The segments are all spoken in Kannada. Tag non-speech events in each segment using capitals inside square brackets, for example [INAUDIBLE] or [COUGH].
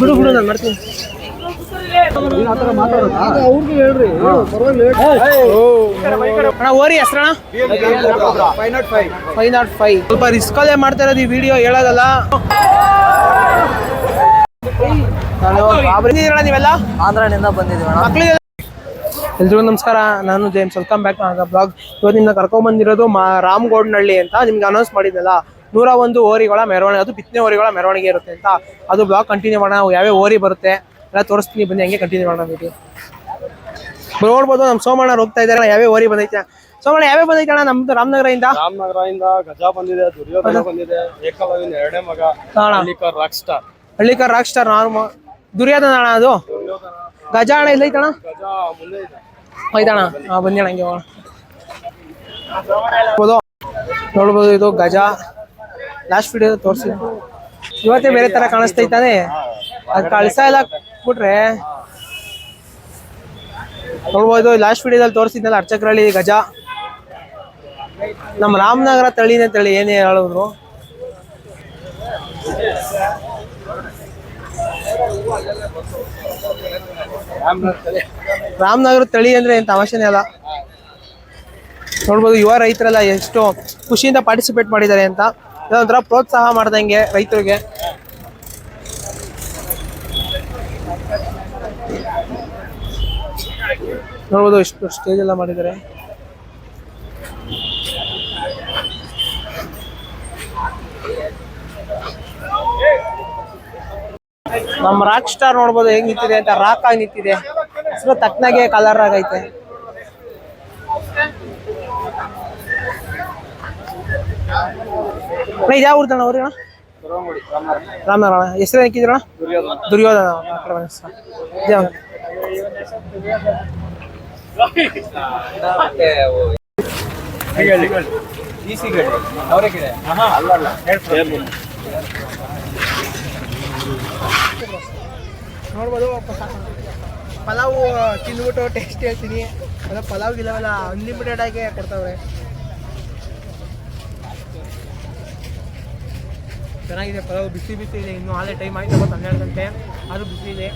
ಬಿಡು ಬಿಡು ನಾನು ಮಾಡ್ತೀನಿ. ಅವ್ರಿಗೆ ಹೇಳ್ರಿ. ಅಣ್ಣ ಓರಿ ಹೆಸ್ರಣ್ಣ? ಫೈವ್ ನಾಟ್ ಫೈವ್ ಸ್ವಲ್ಪ ರಿಸ್ಕಲ್ಲೇ ಮಾಡ್ತಾ ಇರೋದು ಈ ವಿಡಿಯೋ ಹೇಳೋದಲ್ಲ? ನೀವೆಲ್ಲ? ಆಂಧ್ರನಿಂದ ಬಂದಿದ್ದೀವಿ ಮಕ್ಕಳಿಗೆ ಎಲ್ರಿಗೂ ನಮಸ್ಕಾರ ನಾನು ಜೇಮ್ಸ್ ವೆಲ್ಕಮ್ ಬ್ಯಾಕ್ ಬ್ಲಾಗ್ ಇವತ್ತು ನಿಮ್ಮನ್ನ ಕರ್ಕೊಂಡ್ ಬಂದಿರೋದು ಮಾ ರಾಮಗೌಡನಹಳ್ಳಿ ಅಂತ ನಿಮ್ಗೆ ಅನೌನ್ಸ್ ಮಾಡಿದ್ನಲ್ಲ. ನೂರ ಒಂದು ಓರಿಗಳ ಮೆರವಣಿಗೆ ಅದು ಬಿತ್ತನೆ ಓರಿಗಳ ಮೆರವಣಿಗೆ ಇರುತ್ತೆ ಅಂತ. ಅದು ಬ್ಲಾಗ್ ಕಂಟಿನ್ಯೂ ಮಾಡೋಣ ಯಾವ್ಯಾವ ಓರಿ ಬರುತ್ತೆ ಎಲ್ಲ ತೋರಿಸ್ತೀನಿ ಬನ್ನಿ ಹಂಗೆ ಕಂಟಿನ್ಯೂ ಮಾಡೋಣ ವಿಡಿಯೋ ನೋಡ್ಬೋದು ನಮ್ಮ ಸೋಮಣ್ಣ ಹೋಗ್ತಾ ಇದ್ದಾರೆ ಯಾವ್ಯಾವ ಓರಿ ಬಂದೈತೆ? ಸೋಮಣ್ಣ ಯಾವ್ಯಾವ ಬಂದೈತೆ ಅಣ್ಣ ನಮ್ದು ರಾಮನಗರದಿಂದ? ರಾಮನಗರದಿಂದ ಗಜಾ ಬಂದಿದೆ ದುರ್ಯೋಧನ ಬಂದಿದೆ ಏಕಲವ್ಯನ ಎರಡನೇ ಮಗ ಅಣ್ಣ Hallikar rock star Hallikar rock star ನಾನು ದುರ್ಯೋಧನ ಅಣ್ಣ ಅದು? ಗಜ ಅಣ್ಣ ಇಲ್ಲೈತ ಆಯ್ತಣ್ಣ ಹಾಂ ಬನ್ನಿ ಅಣ್ಣ ಹಂಗೆ ನೋಡ್ಬೋದು ಇದು ಗಜ. ಲಾಸ್ಟ್ ವಿಡಿಯೋ ತೋರಿಸಿದ್ರು ಇವತ್ತೇ ಬೇರೆ ತರ ಕಾಣಿಸ್ತೈತಾನೆ ಅದು. ಕಳ್ಸ ಎಲ್ಲ ಬಿಟ್ರೆ ನೋಡ್ಬೋದು ಲಾಸ್ಟ್ ವಿಡಿಯೋದಲ್ಲಿ ತೋರಿಸಿದ್ನಲ್ಲ ಅರ್ಚಕರಳ್ಳಿ ಗಜ. ನಮ್ಮ ರಾಮನಗರ ತಳಿನೇ ತಳಿ, ಏನೇ ಹೇಳಿದ್ರು. ರಾಮನಗರ ತಳಿ ಅಂದ್ರೆ ಏನು ತಮಾಷೆನೇ ಅಲ್ಲ. ನೋಡ್ಬೋದು, ಯುವ ರೈತರೆಲ್ಲ ಎಷ್ಟು ಖುಷಿಯಿಂದ ಪಾರ್ಟಿಸಿಪೇಟ್ ಮಾಡಿದ್ದಾರೆ ಅಂತ. ಇದೊಂಥರ ಪ್ರೋತ್ಸಾಹ ಮಾಡ್ದಂಗೆ ರೈತರಿಗೆ. ನೋಡ್ಬೋದು ಇಷ್ಟು ಸ್ಟೇಜ್ ಎಲ್ಲ ಮಾಡಿದ್ದಾರೆ. ನಮ್ಮ ರಾಕ್ ಸ್ಟಾರ್ ನೋಡ್ಬೋದು ಹೆಂಗ್ ನಿಂತಿದೆ ಅಂತ ರಾಕ್ ಆಗಿ ನಿಂತಿದೆ. ಹಸಿರು ತಕ್ಕನಾಗೆ ಕಲರ್ ಆಗೈತೆ. ಅಣ್ಣ, ಇದು ಯಾವ ಊರ್ದಣ್ಣ ಅಣ್ಣ ಅಣ್ಣ? ರಾಮನಗರ ಅಣ್ಣ. ಹೆಸರು ಹಾಕಿದ್ರಣ ದುರ್ಯೋಧನ. ನೋಡ್ಬೋದು ಪಲಾವು ತಿಂದ್ಬಿಟ್ಟು ಟೇಸ್ಟ್ ಹೇಳ್ತೀನಿ. ಪಲಾವ್ ಇಲ್ಲವಲ್ಲ ಅನ್ಲಿಮಿಟೆಡ್ ಆಗಿ ಕೊಡ್ತಾವ್ರೆ. ಚೆನ್ನಾಗಿದೆ, ಪಲಾವ್ ಬಿಸಿ ಬಿಸಿ ಇದೆ, ಇನ್ನು ಆಲೇ ಟೈಮ್ ಆಯಿತು ಮತ್ತು ಹನ್ನೆರಡು ಗಂಟೆ. ಅದು ಬಿಸಿ ಇದೆ.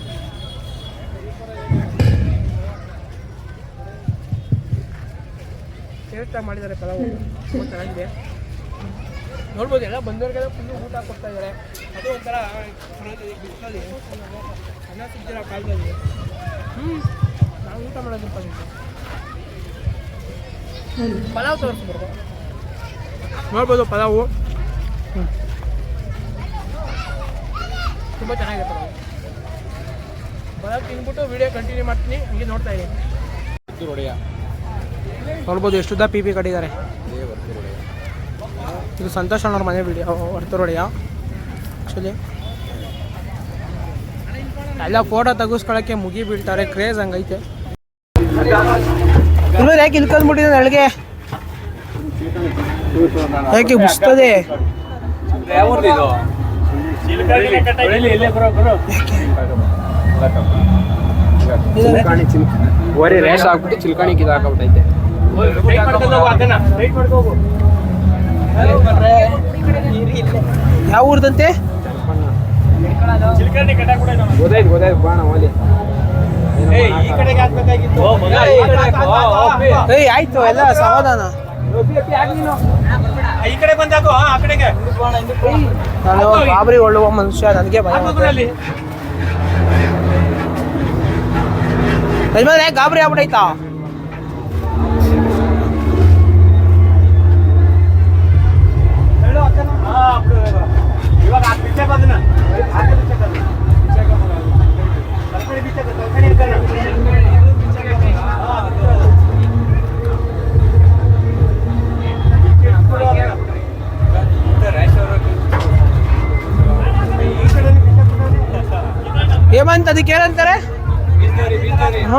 ಟೇಸ್ಟಾಗಿ ಮಾಡಿದ್ದಾರೆ ಪಲಾವು. ತುಂಬ ಚೆನ್ನಾಗಿದೆ. ನೋಡ್ಬೋದು, ಎಲ್ಲ ಬಂದವರಿಗೆಲ್ಲ ಫುಲ್ಲು ಊಟ ಕೊಡ್ತಾ ಇದ್ದಾರೆ ಅದು ಒಂಥರ ಬಿಸಿಲಲ್ಲಿ. ಅನ್ನ ಸಿಗ್ದಿರೋ ಕಾಲದಲ್ಲಿ. ಹ್ಞೂ ನಾವು ಊಟ ಮಾಡೋದಪ್ಪ ನಿಮಗೆ ಪಲಾವ್ ತೋರಿಸ್ಬೋದು ನೋಡ್ಬೋದು ಪಲಾವು. ತುಂಬ ಚೆನ್ನಾಗಿದೆ ಪಲಾವ್ ಬರೋ ತಿಂದ್ಬಿಟ್ಟು ವಿಡಿಯೋ ಕಂಟಿನ್ಯೂ ಮಾಡ್ತೀನಿ. ಹಂಗೆ ನೋಡ್ತಾ ಇದ್ದೀನಿ ನೋಡ್ಬೋದು ಎಷ್ಟು ಉದ್ದ ಪಿ ಪಿ ಕಟ್ಟಿದ್ದಾರೆ. ಇದು ಸಂತೋಷ್ ಅಣ್ಣವ್ರ ಮನೆ ವಿಡಿಯೋ ಹೊರತುರೊಡೆಯ ಆ್ಯಕ್ಚುಲಿ ಎಲ್ಲ ಫೋಟೋ ತೆಗಿಸ್ಕೊಳಕ್ಕೆ ಮುಗಿ ಬೀಳ್ತಾರೆ ಕ್ರೇಜ್ ಹಂಗೈತೆ. ಯಾಕೆ ಇಲ್ಲಿ ಕಲ್ಬಿಟ್ಟಿದೆ ಅಳಿಗೆ ಯಾಕೆ ಬುಸ್ತದೆ ಒರಿ ರೇಷ್ ಹಾಕ್ಬಿಟ್ಟು ಚಿಲ್ಕಾಣಿ ಕಿದ್ ಹಾಕಬಿಟ್ಟೈತೆ ಯಾವ ಊರ್ದಂತೆ ಗೊತ್ತಾಯ್ತು ಗೊತ್ತಾಯ್ತು ಬಾಣ ಓಲಿ ಏಯ್ ಆಯ್ತು ಎಲ್ಲ ಸಮಾಧಾನ ನಾನು ಬಾಬರಿ ಒಳ್ಳುವ ಮನುಷ್ಯ ನನಗೆ ಭಯ ಯಜಮಾನ್ರೆ ಗಾಬರಿ ಆಗ್ಬಿಟ್ಟೈತಾ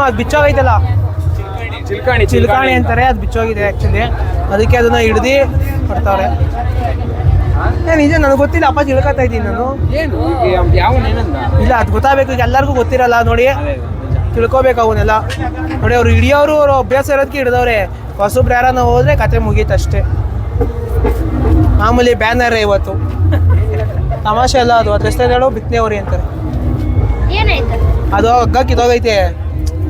ಅದು ಬಿಚ್ಚೋಗೈತಲ್ಲ? ಚಿಲ್ಕಾಣಿ ಚಿಲ್ಕಾಣಿ. ಅಂತಾರೆ ಅದು ಬಿಚ್ಚೋಗಿದೆ ಆ್ಯಕ್ಚುಲಿ ಅದಕ್ಕೆ ಅದನ್ನ ಹಿಡ್ದು ಕೊಡ್ತಾವ್ರೆ. ನಿಜ ನನಗೆ ಗೊತ್ತಿಲ್ಲ ಅಪ್ಪ ತಿಳ್ಕೊತಾ ಇದ್ದೀನಿ ನಾನು. ಏನು? ಇಲ್ಲ ಅದು ಗೊತ್ತಾಗಬೇಕು ಈಗ ಎಲ್ಲರಿಗೂ ಗೊತ್ತಿರಲ್ಲ ನೋಡಿ. ತಿಳ್ಕೊಬೇಕು ಅವನ್ನೆಲ್ಲ. ನೋಡಿ ಅವ್ರು ಹಿಡಿಯೋರು ಅವ್ರು ಅಭ್ಯಾಸ ಇರೋದಕ್ಕೆ ಹಿಡಿದವ್ರೆ. ಹೊಸಬ್ರು ಯಾರನ್ನ ಹೋದ್ರೆ ಕತೆ ಮುಗೀತು ಅಷ್ಟೇ. ಮಾಮೂಲಿ ಬ್ಯಾನರ್ ಇವತ್ತು. ತಮಾಷೆ ಅಲ್ಲ ಅದು ಅದ್ರ ಹೆಸರು ಹೇಳು ಬಿತ್ತನೆ ಅವ್ರಿ ಅಂತಾರೆ. ಅದು ಹಗ್ಗ ಕಿತ್ತೋಗೈತೆ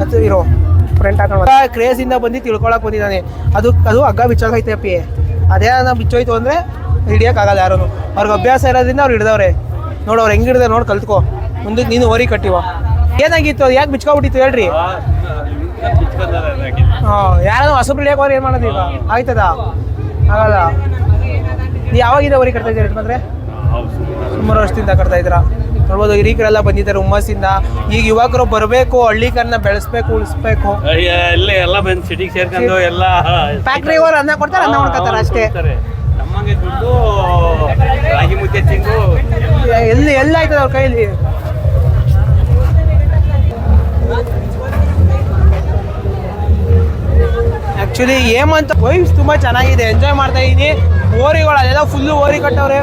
ಅದು ಇರೋ ಫ್ರೆಂಟ್ ಹಾಕೊಂಡು ಕ್ರೇಜ್ ಇಂದ ಬಂದು ತಿಳ್ಕೊಳಕ್ ಬಂದಿದ್ದಾನೆ. ಅದು ಅದು ಹಗ್ಗ ಬಿಚ್ಚೋಗೈತೆ ಅಪ್ಪಿ. ಅದೇ ನಾವು ಬಿಚ್ಚೋಯ್ತು ಅಂದ್ರೆ ಹಿಡಿಯೋಕ್ಕಾಗಲ್ಲ ಯಾರು ಅವ್ರಿಗೆ ಅಭ್ಯಾಸ ಇರೋದ್ರಿಂದ ಅವ್ರು ಹಿಡ್ದವ್ರೆ. ನೋಡು ಅವ್ರು ಹೆಂಗ್ ಹಿಡ್ದೆ ನೋಡಿ ಕಲ್ತ್ಕೋ. ಮುಂದಕ್ಕೆ ನೀನು ಓರಿ ಕಟ್ಟಿವ. ಏನಾಗಿತ್ತು? ಅದು ಯಾಕೆ ಬಿಚ್ಕೊಬಿಟ್ಟಿತ್ತು ಹೇಳ್ರಿ? ಹಾಂ ಯಾರು ಹಸು ಹಿಡಿಯೋಕೆ ಅವ್ರು ಏನು ಮಾಡೋದು ಈಗ? ಆಯ್ತದ? ಆಗಲ್ಲ. ನೀ ಯಾವಾಗಿಂದ ಓರಿ ಕಟ್ತಾ ಇದ್ದೀರಿ ಮಾತ್ರ ಸುಮಾರು ವರ್ಷದಿಂದ ಕಟ್ತಾ ಇದ್ದೀರಾ. ನೋಡ್ಬೋದು ಹಿರೀಕರೆಲ್ಲ ಬಂದಿದ್ದಾರೆ ಹುಮ್ಮಸ್ಸಿಂದ. ಈಗ ಯುವಕರು ಬರಬೇಕು ಹಳ್ಳಿಕರನ್ನ ಬೆಳೆಸ್ಬೇಕು ಉಳಿಸ್ಬೇಕು. ಎಲ್ಲ ಎಲ್ಲ ಬಂದು ಸಿಟಿಗೆ ಸೇರ್ಕೊಂಡು ಎಲ್ಲ ಫ್ಯಾಕ್ಟ್ರಿ ಅವ್ರು ಅನ್ನ ಕೊಡ್ತಾರೆ ಅನ್ನ ಮಾಡ್ಕೊತಾರೆ ಅಷ್ಟೇ. ನಮ್ಮಂಗೆ ದುಡ್ಡು ರಾಗಿ ಮುದ್ದೆ ತಿಂದು ಎಲ್ಲಿ ಎಲ್ಲ ಆಯ್ತದ ಅವ್ರ ಕೈಲಿ ಆಕ್ಚುಲಿ ಏಮಂತ ವೈಫ್ಸ್ ತುಂಬಾ ಚೆನ್ನಾಗಿದೆ. ಎಂಜಾಯ್ ಮಾಡ್ತಾ ಇದೀನಿ. ಓರಿಗಳು ಅಲ್ಲೆಲ್ಲ ಫುಲ್ಲು ಓರಿ ಕಟ್ಟವ್ರೆ.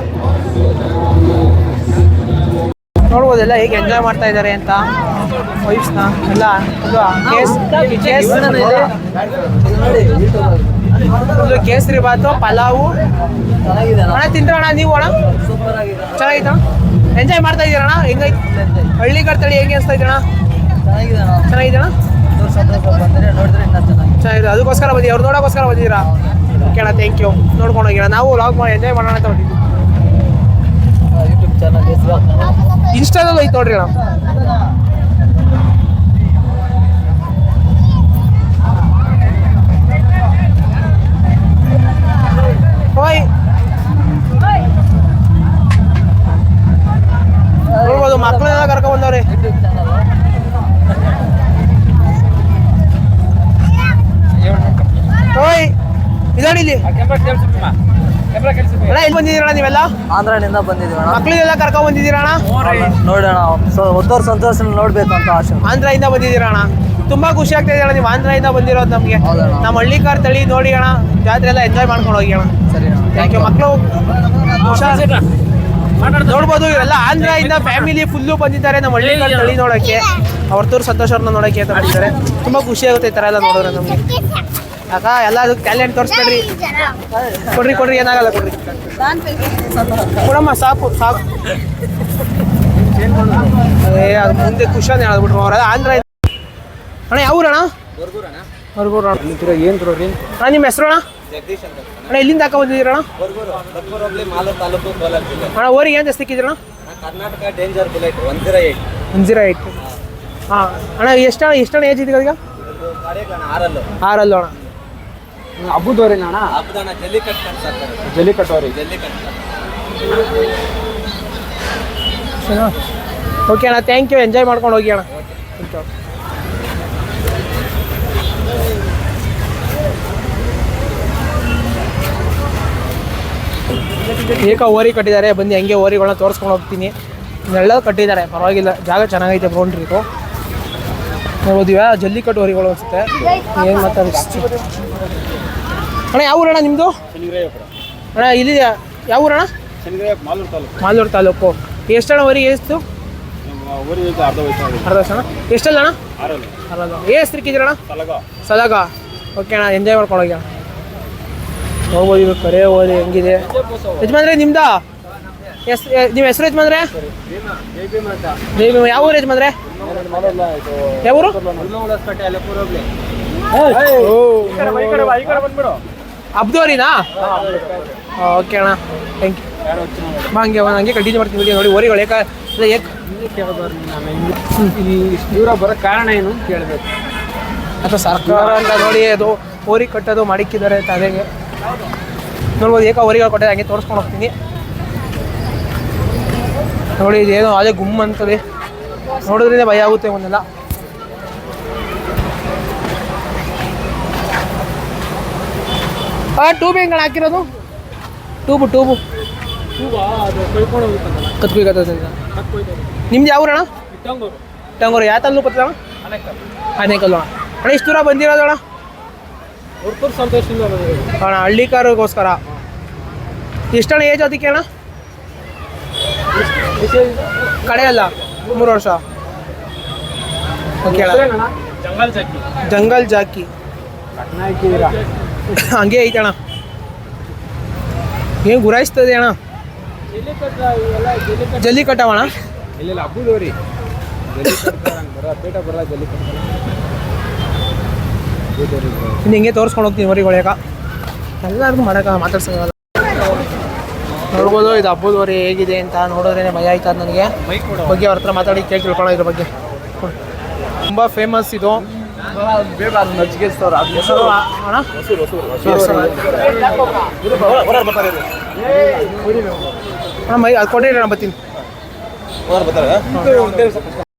ನೋಡ್ಬೋದೆಲ್ಲ ಹೇಗೆ ಎಂಜಾಯ್ ಮಾಡ್ತಾ ಇದ್ದಾರೆ ಅಂತ ವೈಫ್ಸ್ನ ಎಲ್ಲ ಕೇಸ್ ಇದು. ಕೇಸರಿ ಬಾತು, ಪಲಾವು. ಅಣ್ಣ, ತಿಂದ್ರಣ್ಣ ನೀವು ಅಣ್ಣ? ಚೆನ್ನಾಗಿದ ಎಂಜಾಯ್ ಮಾಡ್ತಾ ಇದ್ದೀರಣ್ಣ ಹೆಂಗೈತೆ? ಹಳ್ಳಿ ಕರ್ತಳಿ ಹೆಂಗೆ ಅನಿಸ್ತಾ ಇದ್ದೀರಣ್ಣ ಚೆನ್ನಾಗಿದೆಯಣ್ಣ ಚೆನ್ನಾಗಿದೆ. ಅದಕ್ಕೋಸ್ಕರ ಬಂದಿ, ಅವ್ರು ನೋಡೋಕ್ಕೋಸ್ಕರ ಬಂದಿದ್ದೀರಾ? ಓಕೆ ಅಣ್ಣ ಥ್ಯಾಂಕ್ ಯು ನೋಡ್ಕೊಂಡು ಹೋಗಿರ ನಾವು ಲಾಗ್ ಮಾಡಿ ಎಂಜಾಯ್ ಮಾಡೋಣ ಅಂತ ಇನ್ಸ್ಟಾದಲ್ಲಿ ಐತೆ ನೋಡ್ರಿ ಅಣ್ಣ. ಓಯ್. ನೋಡ್ಬೋದು ಮಕ್ಕಳೆಲ್ಲ ಕರ್ಕೊಂಡ್ ಬಂದವ್ರಿ. ಇದೋಡಿ ಇಲ್ಲಿ ಅಣ್ಣ ಇಲ್ಲಿ ಬಂದಿದ್ದೀರಣ್ಣ ನೀವೆಲ್ಲ? ಆಂಧ್ರನಿಂದ ಬಂದಿದ್ದೀವಿ ಅಣ್ಣ ಮಕ್ಕಳಿಗೆಲ್ಲ ಕರ್ಕೊಂಡ್ ಬಂದಿದ್ದೀರಣ್ಣ? ನೋಡೋಣ ಸೊ ಒತ್ತೋರ್ ಸಂತೋಷ ನೋಡ್ಬೇಕು ಅಂತ ಆಶೆ. ಆಂಧ್ರದಿಂದ ಬಂದಿದ್ದೀರಣ್ಣ. ತುಂಬಾ ಖುಷಿ ಆಗ್ತಾ ಇದೆ ಅಣ್ಣ ನೀವು ಆಂಧ್ರದಿಂದ ಬಂದಿರೋದು ನಮಗೆ. ನಮ್ಮ ಹಳ್ಳಿ ಕಾರ್ ತಳಿ ನೋಡಿ ಅಣ್ಣ. ಜಾತ್ರೆ ಎಲ್ಲ ಎಂಜಾಯ್ ಮಾಡ್ಕೊಂಡು ಹೋಗಿ ಅಣ್ಣ. ಸರಿ ಅಣ್ಣ. ಥ್ಯಾಂಕ್ ಯು ಮಕ್ಕಳು ನೋಡ್ಬೋದು ಇವರೆಲ್ಲ ಆಂಧ್ರದಿಂದ ಫ್ಯಾಮಿಲಿ ಫುಲ್ಲು ಬಂದಿದ್ದಾರೆ ನಮ್ಮ ಹಳ್ಳಿಕಾರ್ ತಳಿ ನೋಡೋಕ್ಕೆ ಅವ್ರತೂರು ಸಂತೋಷವ್ರನ್ನ ನೋಡೋಕ್ಕೆ ಅಂತ ಬಂದಿದ್ದಾರೆ ತುಂಬಾ ಖುಷಿ ಆಗುತ್ತೆ ಈ ಥರ ಎಲ್ಲ ನೋಡಿದ್ರೆ ನಮಗೆ. ಯಾಕ ಎಲ್ಲ ಅದಕ್ಕೆ ಟ್ಯಾಲೆಂಟ್ ತೋರಿಸ್ಬೇಡ್ರಿ. ಕೊಡ್ರಿ ಕೊಡ್ರಿ ಏನಾಗಲ್ಲ ಕೊಡ್ರಿ. ಕೊಡಮ್ಮ ಸಾಕು ಸಾಕು. ಏ ಅದು ಮುಂದೆ ಖುಷಿಯಾದ ಹೇಳ್ಬಿಟ್ರು ಅವ್ರ. ಆಂಧ್ರ ಅಣ್ಣ ಯಾವ ಅಣ್ಣ. ಹೊರಗೂರು ಅಣ್ಣ ಏನು ರೀ ಅಣ್ಣ ನಿಮ್ಮ ಹೆಸರು ಅಣ್ಣ? ಅಣ್ಣ ಎಲ್ಲಿಂದ ಹಾಕ ಜಿಲ್ಲೆ ಅಣ್ಣ? ಓರಿಗೆ ಏನು ಜಾಸ್ತಿ Karnataka danger bullet one zero eight. One zero eight ಹಾಂ. ಅಣ್ಣ ಎಷ್ಟು ಎಷ್ಟು ಅಣ್ಣ ಏಜ್ ಇದೀಗ ಈಗ? ಆರಲ್ಲೋ. ಆರಲ್ಲು ಅಣ್ಣ. ಹಬ್ಬದವ್ರಿ ಅಣ್ಣ ಹಬ್ಬದಣ್ಣ ಜಲ್ಲಿಕಟ್ಟು ಕಟ್ತಾರೆ ಜಲ್ಲಿ ಕಟ್ಟೋರಿ ಜಲ್ಲಿಕಟ್ಟು. ಓಕೆ ಅಣ್ಣ. ಥ್ಯಾಂಕ್ ಯು ಎಂಜಾಯ್ ಮಾಡ್ಕೊಂಡು ಹೋಗಿ ಅಣ್ಣ. ಏಕ ಓರಿ ಕಟ್ಟಿದ್ದಾರೆ. ಬಂದು ಹಂಗೆ ಓರಿಗಳನ್ನ ತೋರಿಸ್ಕೊಂಡು ಹೋಗ್ತೀನಿ. ಇನ್ನೆಲ್ಲ ಕಟ್ಟಿದ್ದಾರೆ. ಪರವಾಗಿಲ್ಲ ಜಾಗ ಚೆನ್ನಾಗೈತೆ ಬೌಂಡ್ರಿಗೂ ನೋಡ್ಬೋದು ಇವ ಜಲ್ಲಿಕಟ್ಟು ಓರಿಗಳು ಅನ್ಸುತ್ತೆ. ಏನು ಮಾತಾಡಿಸ್ತು ಅಣ್ಣ ಯಾವ ಊರಣ್ಣ ನಿಮ್ಮದು ಅಣ್ಣ ಇಲ್ಲಿ ಯಾವ ಊರಣ್ಣ ಮಾಲೂರು ತಾಲೂಕು ಮಾಲೂರು ತಾಲೂಕು ಎಷ್ಟಣ್ಣ ಊರಿಗೆ ಎಷ್ಟು ಅರ್ಧ ವರ್ಷ ಅಣ್ಣ ಎಷ್ಟಲ್ಲ ಅಣ್ಣ ಸಲಗ ಓಕೆ ಅಣ್ಣ ಎಂಜಾಯ್ ಮಾಡ್ಕೊಂಡು ಹೋಗಿ ಅಣ್ಣ ಹೋಗ್ಬೋದು ಕರೆ ಓದಿ ಹೆಂಗಿದೆ ಯಜಮಾನ್ರೆ ನಿಮ್ದಾ ಎಸ್ ನಿಮ್ಮ ಹೆಸರು ಯಜಮಾನ್ರೆ ಯಾವ ಊರು ಯಜಮಾನ್ರೆ ಯಾವ ಊರು ಅಬ್ದೋರಿನಾ ಓಕೆ ಅಣ್ಣ. ಥ್ಯಾಂಕ್ ಯು ಬಾ ಹಂಗೆ ಬಾ, ಹಂಗೆ ಕಂಟಿನ್ಯೂ ಮಾಡ್ತೀನಿ ವಿಡಿಯೋ ನೋಡಿ. ಓರಿಗಳು ಏಕ ಇಲ್ಲ, ಇಷ್ಟು ದೂರ ಬರೋ ಕಾರಣ ಏನು ಅಂತ ಕೇಳಬೇಕು. ಅಥವಾ ಸರ್ಕಾರ ಅಂತ ನೋಡಿ ಅದು ಓರಿ ಕಟ್ಟೋದು ಮಾಡಿಕ್ಕಿದ್ದಾರೆ ತಲೆಗೆ ನೋಡ್ಬೋದು ಏಕ ಓರಿಗಳು ಕೊಟ್ಟಿದೆ ಹಂಗೆ ತೋರಿಸ್ಕೊಂಡು ಹೋಗ್ತೀನಿ. ನೋಡಿ ಇದೇನೋ ಅದೇ ಗುಮ್ ಅಂತದೆ ನೋಡಿದ್ರಿಂದ ಭಯ ಆಗುತ್ತೆ ಒಂದೆಲ್ಲ. ಆ ಟ್ಯೂಬ್ ಹೆಂಗೆ ಹಾಕಿರೋದು? ಟೂಬು ಹೋಗುತ್ತಲ್ಲ ಕತ್ಕೋಗತ್ತದೆ ನಿಮ್ದು ಯಾವ ಊರಣ ಟಂಗೂರು ಯಾವ ತಾಲೂಕು ಪತ್ರ ಅಣ್ಣ ಆನೇಕಲ್ಲು. ಅಣ್ಣ ಅಣ್ಣ ಇಷ್ಟು ದೂರ ಬಂದಿರೋದು ಅಣ್ಣ? ಹಳ್ಳಿ ಹಳ್ಳಿಕಾರಗೋಸ್ಕರ ಎಷ್ಟಣ್ಣ ಏಜ್ ಅದಕ್ಕೆ ಅಣ್ಣ? ಕಡೆ ಅಲ್ಲ ಮೂರು ವರ್ಷ. Okay jungle Jackie. [COUGHS] ಹಂಗೆ ಐತೆ ಅಣ್ಣ. ಏನು ಗುರಾಯಿಸ್ತದೆ ಅಣ್ಣ? ಜಲ್ಲಿ ಕಟ್ಟವಣ ಇಲ್ಲ ಹಬ್ಬದವ್ರಿ ಇನ್ನು ಹಿಂಗೆ ತೋರಿಸ್ಕೊಂಡು ಹೋಗ್ತೀನಿ ಹೊರಿಗೊಳಗ ಎಲ್ಲರಿಗೂ ಮಾಡಕ ಮಾತಾಡ್ಸೋಲ್ಲ ನೋಡ್ಬೋದು ಇದು ಹಬ್ಬದ ಹೊರೆ ಹೇಗಿದೆ ಅಂತ ನೋಡಿದ್ರೇನೆ ಭಯ ಆಯ್ತದ ನನಗೆ? ಬಗ್ಗೆ ಅವ್ರ ಹತ್ರ ಮಾತಾಡಿ ಕೇಳಿ ತಿಳ್ಕೊಳ್ಳೋ ಇದ್ರ ಬಗ್ಗೆ. ತುಂಬ ಫೇಮಸ್ ಇದು. ಅದು ಕೊಟ್ಟಿರಿ ನಾನು ಬರ್ತೀನಿ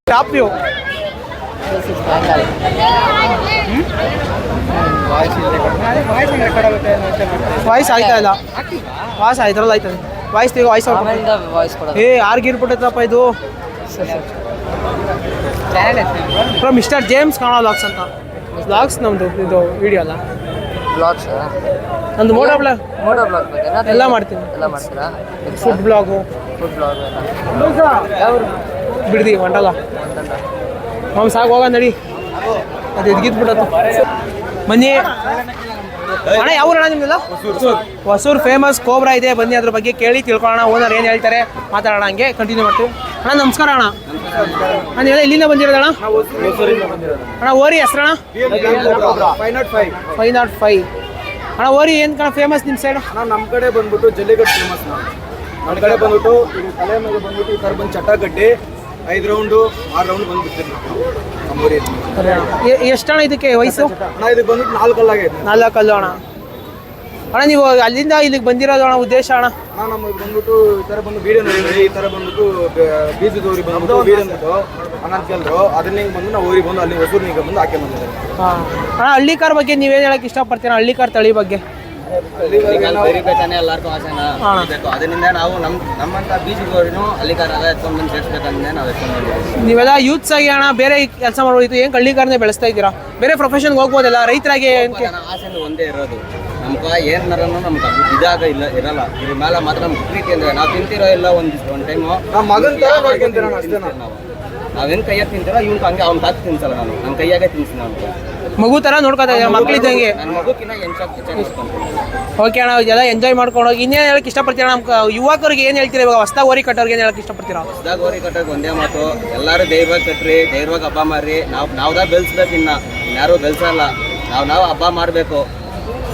ಟಾಪ್ ವ್ಯೂ ವಾಯ್ಸ್ ಆಯ್ತಾ ಇಲ್ಲ ವಾಯ್ಸ್ ಆಯ್ತಾರಲ್ಲ ಆಯ್ತದೆ ವಾಯ್ಸ್ ತೆಗೋ ವಾಯ್ಸ್ ಏ ಯಾರಿಗೆ ಇರ್ಬಿಟ್ಟೈತಪ್ಪ ಇದು? ಬ್ರೋ ಮಿಸ್ಟರ್ ಜೇಮ್ಸ್ ಕಾಣೋ ಲಾಕ್ಸ್ ಅಂತ. ಲಾಕ್ಸ್ ನಮ್ಮದು ಇದು ವಿಡಿಯೋ ಅಲ್ಲ. ಬ್ಲಾಗ್ಸ್ ನಂದು ಮೋಟೋ ಬ್ಲಾಗ್ ಮೋಟೋ ಬ್ಲಾಗ್ ಬಗ್ಗೆ ಎಲ್ಲ ಮಾಡ್ತೀನಿ. ಎಲ್ಲ ಮಾಡ್ತೀರಾ? ಫುಡ್ ಬ್ಲಾಗು ಫುಡ್ ಬ್ಲಾಗ್ ಎಲ್ಲ. ಬಿಡ್ದಿ ಹೊಂಟಲ್ಲ ಮಾಮ್ ಸಾಕು ಹೋಗ ನಡಿ. ಅದು ಎದ್ಗಿದ್ಬಿಟ್ಟತ್ತು ಬನ್ನಿ. ಅಣ್ಣ ಯಾವ ಅಣ್ಣ ನಿಮ್ದೆಲ್ಲ ಹೊಸೂರು. ಫೇಮಸ್ ಕೋಬ್ರಾ ಇದೆ. ಬನ್ನಿ ಅದ್ರ ಬಗ್ಗೆ ಕೇಳಿ ತಿಳ್ಕೊಳ್ಳೋಣ. ಓನರ್ ಏನು ಹೇಳ್ತಾರೆ? ಮಾತಾಡೋಣ ಹಂಗೆ. ಕಂಟಿನ್ಯೂ ಮಾಡ್ತೀವಿ. ಅಣ್ಣ ನಮಸ್ಕಾರ ಅಣ್ಣ. ಅಣ್ಣ ನೀವೆಲ್ಲ ಇಲ್ಲಿಂದ ಬಂದಿರೋದಣ್ಣ ಅಣ್ಣ? ಓರಿ ಹೆಸ್ರಣ್ಣ ಫೈವ್ ನಾಟ್ ಫೈವ್. ಅಣ್ಣ ಓರಿ ಏನು ಕಣ ಫೇಮಸ್ ನಿಮ್ಮ ಸೈಡ್ ನಮ್ ನಮ್ಮ ಕಡೆ ಬಂದ್ಬಿಟ್ಟು ಜಲ್ಲಿಕಟ್ಟು ಫೇಮಸ್ ನಮ್ ನಮ್ಮ ಕಡೆ ಬಂದ್ಬಿಟ್ಟು ತಲೆ ಮೇಲೆ ಬಂದ್ಬಿಟ್ಟು ಈ ಥರ ಬಂದು ಚಟ್ಟ ಕಟ್ಟಿ ಐದು ರೌಂಡು ಆರು ರೌಂಡ್ ಬಂದ್ಬಿಡ್ತೀವಿ ನಾವು ನಮ್ಮ ಊರಿಗೆ ಎಷ್ಟಣ್ಣ ಇದಕ್ಕೆ ವಯಸ್ಸು? ಅಣ್ಣ ಇದಕ್ಕೆ ಬಂದ್ಬಿಟ್ಟು ನಾಲ್ಕು ಕಲ್ಲಾಗೈತೆ ನಾಲ್ಕಲ್ಲು ಅಣ್ಣ. ಅಣ್ಣ ನೀವು ಅಲ್ಲಿಂದ ಇಲ್ಲಿಗೆ ಬಂದಿರೋದು ಅಣ್ಣ ಉದ್ದೇಶ ಅಣ್ಣ? ಅಣ್ಣ ನಮಗೆ ಬಂದ್ಬಿಟ್ಟು ಈ ಥರ ಬಂದು ಬೀಡ ನೋಡಿ ಈ ಥರ ಬಂದ್ಬಿಟ್ಟು ಬೀಜದ ಊರಿಗೆ ಬಂದ್ಬಿಟ್ಟು ಬೀಡ ಅಂದ್ಬಿಟ್ಟು ಅಣ್ಣ ಕೇಳಿದ್ರು ಅದನ್ನ ಹಿಂಗೆ ಬಂದು ನಾವು ಊರಿಗೆ ಬಂದು ಅಲ್ಲಿ ಹೊಸೂರಿಗೆ ಬಂದು ಹಾಕಿ ಬಂದಿದ್ದಾರೆ. ಹಾಂ. ಅಣ್ಣ ಹಳ್ಳಿ ಕಾರ್ ಬಗ್ಗೆ ನೀವೇನು ಹೇಳಕ್ಕೆ ಇಷ್ಟಪಡ್ತೀರ? ಹಳ್ಳಿ ಕಾರ್ ತಳಿ ಬಗ್ಗೆ. ಬೇರಿಬೇಕಂದ್ರೆ ಎಲ್ಲರಿಗೂ ಆಸೆನ. ಬೇಕು ಅದರಿಂದ ನಾವು ನಮ್ಮ ನಮ್ಮಂತ ಬೀಜದವರಿನೂ ಅಲ್ಲಿಗಾರಾಗ ಎತ್ಕೊಂಡ್ ಬಂದು ಸೇರ್ಸ್ಬೇಕಂದ್ರೆ ನಾವು ಎತ್ಕೊಂಡ್ ನೀವೆಲ್ಲ ಯೂತ್ಸ್ ಆಗಿ ಅಣ್ಣ ಬೇರೆ ಕೆಲಸ ಮಾಡೋದು ಏನು ಹಳ್ಳಿ ಕಾರ್ನೇ ಬೆಳೆಸ್ತಾ ಇದ್ದೀರಾ? ಬೇರೆ ಪ್ರೊಫೆಷನ್ಗೆ ಹೋಗ್ಬೋದಲ್ಲ? ರೈತರಾಗಿ ಆಸೆ ಒಂದೇ ಇರೋದು. ನಮ್ಗೆ ಏನಾರನು ನಮ್ಗೆ ಇದಾಗ ಇಲ್ಲ ಇರಲ್ಲ. ಇದ್ರ ಮೇಲೆ ಮಾತ್ರ ನಮ್ಗೆ ಪ್ರೀತಿ ಅಂದ್ರೆ ನಾವು ತಿಂತಿರೋ ಇಲ್ಲ ಒಂದು ಒಂದು ಟೈಮು ನಮ್ಮ ಮಗನ ಥರ ನೋಡ್ಕೊಂತೀರ ಅಷ್ಟೇ ನಾವು ನಾವು ನಾವೇನು ಕೈಯಾಗ ತಿಂತೀರೋ ಇವ್ನು ಹಂಗೆ ಅವ್ನ ತಾತ ತಿನ್ಸಲ್ಲ ನಾನು. ನನ್ನ ಕೈಯಾಗೆ ತಿನ್ಸಿ ನಾನು. ಮಗು ತರ ನೋಡ್ಕೊತಾ ಇದ್ದಾರೆ ಮಕ್ಳಿದ್ದಂಗೆ. ನನ್ನ ಓಕೆ ಅಣ್ಣ ಎಲ್ಲ ಎಂಜಾಯ್ ಮಾಡ್ಕೊಂಡು ಹೋಗಿ. ಇನ್ನೇನು ಹೇಳಕ್ಕೆ ಇಷ್ಟಪಡ್ತೀರಾ? ನಮ್ಮ ಯುವಕರಿಗೆ ಏನು ಹೇಳ್ತೀರಾ ಇವಾಗ? ಹೊಸ ಓರಿ ಕಟ್ಟೋರಿಗೆ ಏನು ಹೇಳಕ್ಕೆ ಇಷ್ಟಪಡ್ತೀರಾ? ಹೊಸ್ದಾಗ ಓರಿ ಕಟ್ಟೋಕೆ ಒಂದೇ ಮಾತು ಎಲ್ಲರೂ ಧೈರ್ಯವಾಗಿ ಕಟ್ಟ್ರಿ ಧೈರ್ಯವಾಗಿ ಹಬ್ಬ ಮಾಡ್ರಿ ನಾವು ನಾವ್ದಾಗ ಬೆಳೆಸ್ಬೇಕು ಇನ್ನ. ಯಾರು ಬೆಳೆಸಲ್ಲ ನಾವು ನಾವು ಹಬ್ಬ ಮಾಡಬೇಕು.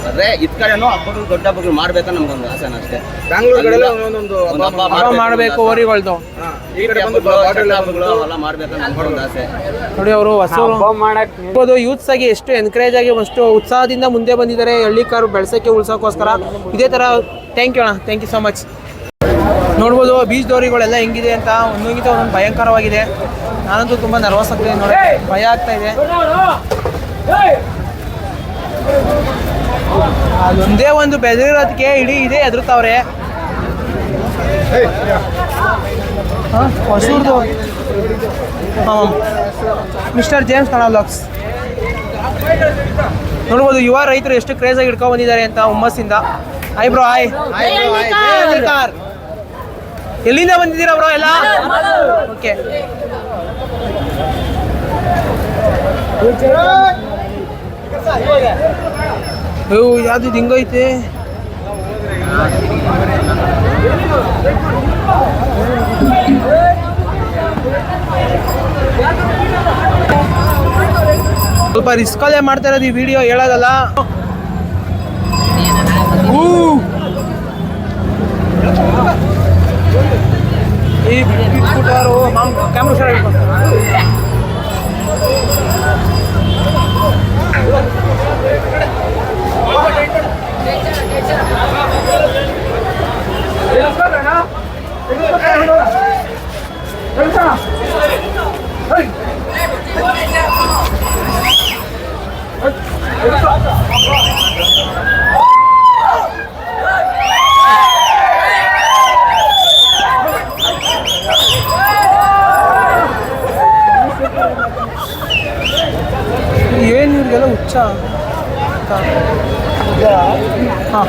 ಅಂದ್ರೆ ಇದ್ ಕಡೆನೂ ಹಬ್ಬಗಳು ದೊಡ್ಡ ಹಬ್ಬಗಳು ಮಾಡ್ಬೇಕಂತ ನಮ್ಗೊಂದು ಆಸೆ ಅಷ್ಟೇ. ಒಂದೊಂದು ಒಂದು ಹಬ್ಬ ಹಬ್ಬ ಮಾಡಬೇಕು. ಓರಿಗಳ್ದು ಈ ಕಡೆ ಬಂದು ಹಬ್ಬಗಳು, ಸಣ್ಣ ಹಬ್ಬಗಳು ಅವೆಲ್ಲ ಮಾಡ್ಬೇಕಂತ ನಮ್ಗೊಂದು ಆಸೆ. ನೋಡಿ ಅವರು ಹೊಸ ನೋಡ್ಬೋದು ಯೂತ್ಸ್ ಆಗಿ ಎಷ್ಟು ಎನ್ಕರೇಜ್ ಆಗಿ ಅಷ್ಟು ಉತ್ಸಾಹದಿಂದ ಮುಂದೆ ಬಂದಿದ್ದಾರೆ. ಹಳ್ಳಿ ಕಾರು ಬೆಳೆಸೋಕ್ಕೆ ಉಳ್ಸೋಕ್ಕೋಸ್ಕರ ಇದೇ ಥರ ಥ್ಯಾಂಕ್ ಯು ಅಣ್ಣ. ಥ್ಯಾಂಕ್ ಯು ಸೊ ಮಚ್ ನೋಡ್ಬೋದು ಬೀಚ್ ದೋರಿಗಳೆಲ್ಲ ಹೆಂಗಿದೆ ಅಂತ ಒಂದೊಂದಿಗೆ ಒಂದೊಂದು ಭಯಂಕರವಾಗಿದೆ. ನಾನಂತೂ ತುಂಬ ನರ್ವಸ್ ಆಗ್ತಿದೆ ನೋಡಿ. ಭಯ ಆಗ್ತಾ ಇದೆ. ಅದೊಂದೇ ಒಂದು ಬೆದರಿರೋದಕ್ಕೆ ಇಡೀ ಇದೇ ಎದುರ್ತಾವ್ರೆ ಹಾಂ ಹೊಸೂರ್ದು. ಹಾಂ ಮಿಸ್ಟರ್ ಜೇಮ್ಸ್ ಕಣ ಲಾಕ್ಸ್. ನೋಡ್ಬೋದು ಯುವ ರೈತರು ಎಷ್ಟು ಕ್ರೇಜಾಗಿ ಆಗಿ ಹಿಡ್ಕೊಂಡ್ ಬಂದಿದ್ದಾರೆ ಅಂತ ಹುಮ್ಮಸ್ಸಿಂದ. ಹಾಯ್ ಬ್ರೋ ಹಾಯ್ ಕಾರ್ ಎಲ್ಲಿಂದ ಬಂದಿದ್ದೀರಾ ಬ್ರೋ ಎಲ್ಲ? ಓಕೆ. ಅಯ್ಯೋ ಯಾವ್ದು ಇದು ಹಿಂಗೈತೆ ಸ್ವಲ್ಪ ರಿಸ್ಕಲ್ಲೇ ಮಾಡ್ತಾ ಇರೋದು ಈ ವಿಡಿಯೋ ಹೇಳೋದಲ್ಲ. ಈ ಕ್ಯಾಮ್ರಾ ಮಾಮ್ ಕ್ಯಾಮ್ರಾ ಸರ್ ಏನು ಇವ್ರಿಗೆಲ್ಲ ಹುಚ್ಚ ಹಾಂ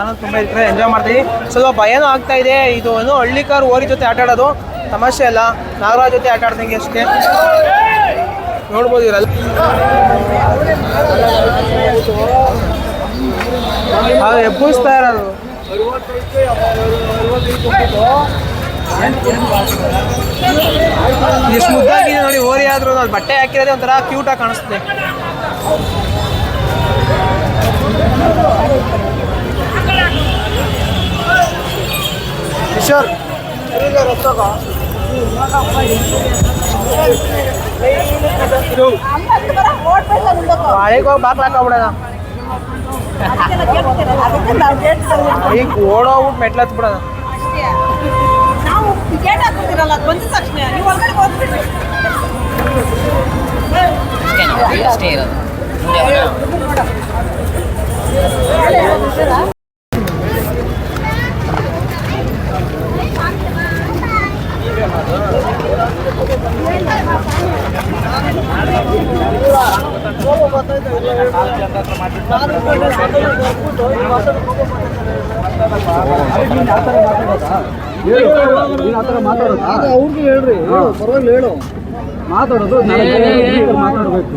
ನಾನು ತುಂಬ ಇದ್ರೆ ಎಂಜಾಯ್ ಮಾಡ್ತೀನಿ. ಸ್ವಲ್ಪ ಭಯನೂ ಆಗ್ತಾ ಇದೆ. ಇದು ಏನು ಹಳ್ಳಿ ಕಾರ್ ಓರಿ ಜೊತೆ ಆಟ ಆಡೋದು. ತಮಾಷೆ ಅಲ್ಲ. ನಾಗರಾಜ್ ಜೊತೆ ಆಟ ಆಡ್ದಂಗೆ ಅಷ್ಟೇ. ನೋಡ್ಬೋದು ಇರಲ್ಲ ಎಬ್ಬಿಸ್ತಾ ಇರೋದು. ಎಷ್ಟು ಮುದ್ದಾಗಿದೆ ನೋಡಿ ಓರಿ ಆದ್ರೂ ಅದು ಬಟ್ಟೆ ಹಾಕಿರೋದೇ ಒಂಥರ ಕ್ಯೂಟಾಗಿ ಕಾಣಿಸ್ತದೆ. ಕಿಶೋರ್ ಮಳೆಗೆ ಹೋಗಿ ಬಾಕ್ಲ ಹಾಕೊಂಬಿಡೋಣ ಈಗ ಓಡೋಗ್ಬಿಟ್ಟು ಮೆಟ್ಲು ಹತ್ಬಿಡೋಣ ನಾವು ಗೇಟ್ ಹಾಕೋತಿರಲ್ಲ ಅದು ಬಂದ ತಕ್ಷಣ ನೀವು ಒಳಗಡೆ ಹೋಗ್ಬಿಡ್ರಿ ಅವ್ರಿಗೆ ಹೇಳ್ರಿ ಪರವಾಗಿಲ್ಲ ಹೇಳು ಮಾತಾಡೋದು ಮಾತಾಡಬೇಕು.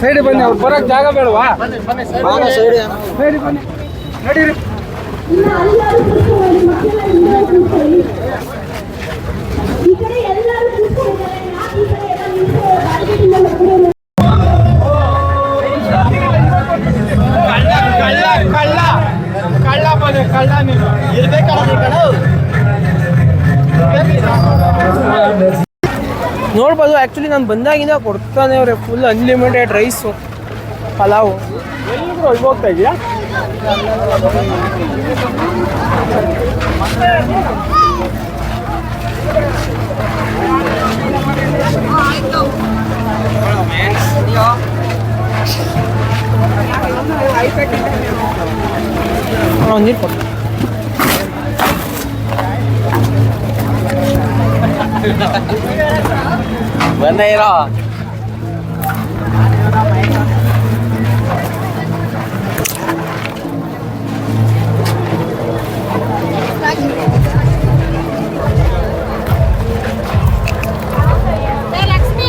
ಸೈಡ್ ಬನ್ನಿ ಅವ್ರು ಬರೋಕ್ ಜಾಗ ಬೇಡವಾ ಸೈಡ್ ಬನ್ನಿ ನಡೀರಿ ಈ ಕಡೆ ಎಲ್ಲರೂ ಕೂತ್ಕೊಂಡಿದ್ದಾರೆ ನಾನು ಈ ಕಡೆ ಎಲ್ಲ ನಿಂತ್ಕೊಂಡು ನೋಡ್ಬೋದು ಆ್ಯಕ್ಚುಲಿ ನಾನು ಬಂದಾಗಿಂದ ಕೊಡ್ತಾನೆ ಅವ್ರೆ ಫುಲ್ ಅನ್ಲಿಮಿಟೆಡ್ ರೈಸು ಪಲಾವು. ಎಲ್ಲಿಗೂ ಅಲ್ಲಿ ಹೋಗ್ತಾ ಇದೆಯಾ ಒಂದು ನೀರು ಕೊಡು ಬಂದೇ ಇರೋ ಲಕ್ಷ್ಮಿ